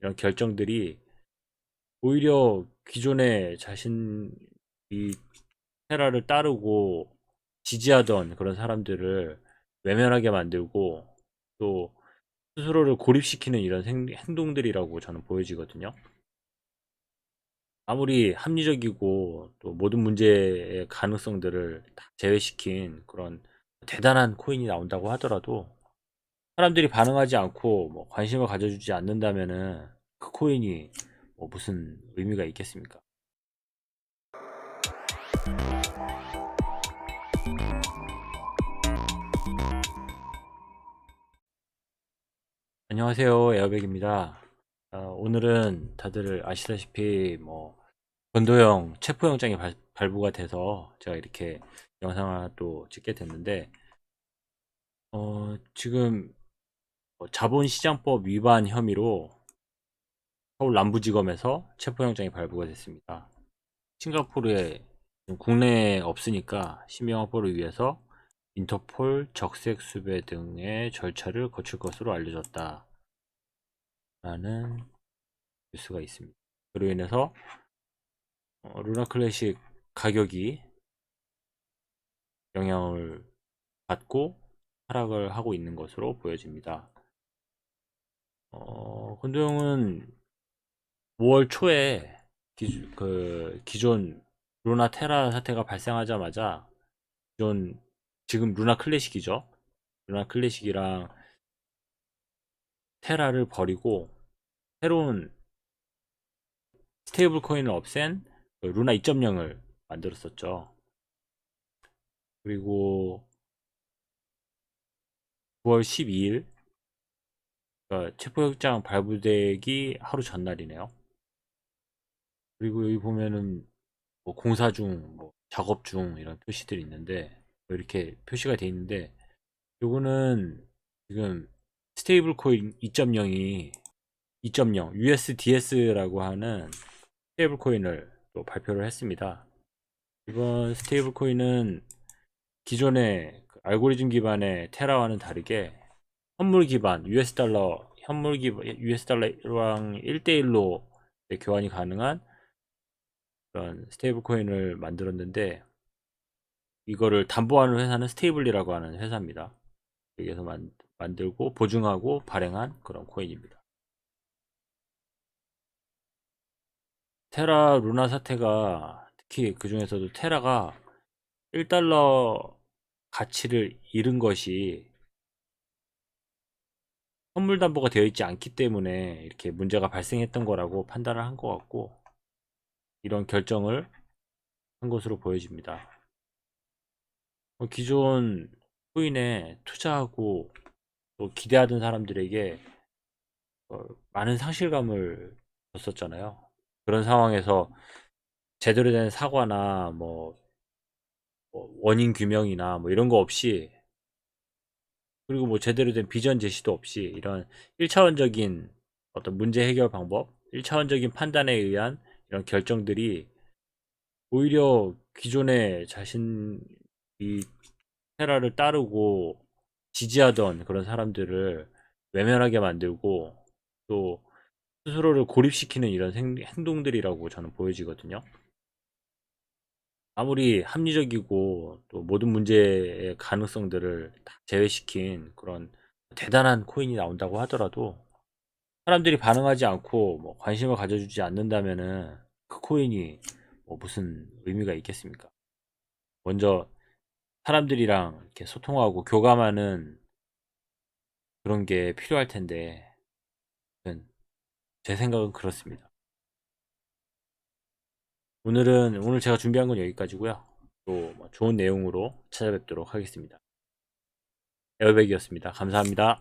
이런 결정들이 오히려 기존에 자신이 테라를 따르고 지지하던 그런 사람들을 외면하게 만들고 또 스스로를 고립시키는 이런 행- 행동들이라고 저는 보여지거든요. 아무리 합리적이고 또 모든 문제의 가능성들을 다 제외시킨 그런 대단한 코인이 나온다고 하더라도 사람들이 반응하지 않고 뭐 관심을 가져주지 않는다면은 그 코인이 뭐 무슨 의미가 있겠습니까? 안녕하세요. 에어백입니다. 아, 오늘은 다들 아시다시피 뭐 권도형 체포영장이 발, 발부가 돼서 제가 이렇게 영상을 또 찍게 됐는데 어, 지금 뭐 자본시장법 위반 혐의로 서울 남부지검에서 체포영장이 발부가 됐습니다. 싱가포르에 국내에 없으니까 신병 확보를 위해서 인터폴 적색 수배 등의 절차를 거칠 것으로 알려졌다. 라는 뉴스가 있습니다. 그로 인해서 어, 루나 클래식 가격이 영향을 받고 하락을 하고 있는 것으로 보여집니다. 어, 권도영은 5월 초에 기, 그 기존 루나 테라 사태가 발생하자마자 기존 지금 루나 클래식이죠. 루나 클래식이랑 테라를 버리고 새로운 스테이블 코인을 없앤 그 루나 2.0을 만들었었죠. 그리고 9월 12일 그러니까 체포영장 발부되기 하루 전날이네요. 그리고 여기 보면은 뭐 공사 중, 뭐 작업 중 이런 표시들이 있는데 뭐 이렇게 표시가 돼 있는데 요거는 지금 스테이블 코인 2.0이 2.0 USDS라고 하는 스테이블 코인을 또 발표를 했습니다. 이번 스테이블 코인은 기존의 그 알고리즘 기반의 테라와는 다르게 현물 기반 US 달러 현물 기반 US 달러랑 1대 1로 교환이 가능한 그런 스테이블 코인을 만들었는데 이거를 담보하는 회사는 스테이블리라고 하는 회사입니다. 여기서 만, 만들고 보증하고 발행한 그런 코인입니다. 테라 루나 사태가 특히 그 중에서도 테라가 1달러 가치를 잃은 것이 선물 담보가 되어 있지 않기 때문에 이렇게 문제가 발생했던 거라고 판단을 한 것 같고 이런 결정을 한 것으로 보여집니다. 어, 기존 코인에 투자하고 또 기대하던 사람들에게 어, 많은 상실감을 줬었잖아요. 그런 상황에서 제대로 된 사과나 뭐, 뭐 원인 규명이나 뭐 이런 거 없이 그리고 뭐 제대로 된 비전 제시도 없이 이런 1차원적인 어떤 문제 해결 방법, 1차원적인 판단에 의한 이런 결정들이 오히려 기존에 자신이 테라를 따르고 지지하던 그런 사람들을 외면하게 만들고 또 스스로를 고립시키는 이런 행, 행동들이라고 저는 보여지거든요. 아무리 합리적이고 또 모든 문제의 가능성들을 다 제외시킨 그런 대단한 코인이 나온다고 하더라도 사람들이 반응하지 않고 뭐 관심을 가져주지 않는다면은 그 코인이 뭐 무슨 의미가 있겠습니까? 먼저 사람들이랑 이렇게 소통하고 교감하는 그런 게 필요할 텐데 제 생각은 그렇습니다. 오늘은 오늘 제가 준비한 건 여기까지고요. 또뭐 좋은 내용으로 찾아뵙도록 하겠습니다. 에어백이었습니다. 감사합니다.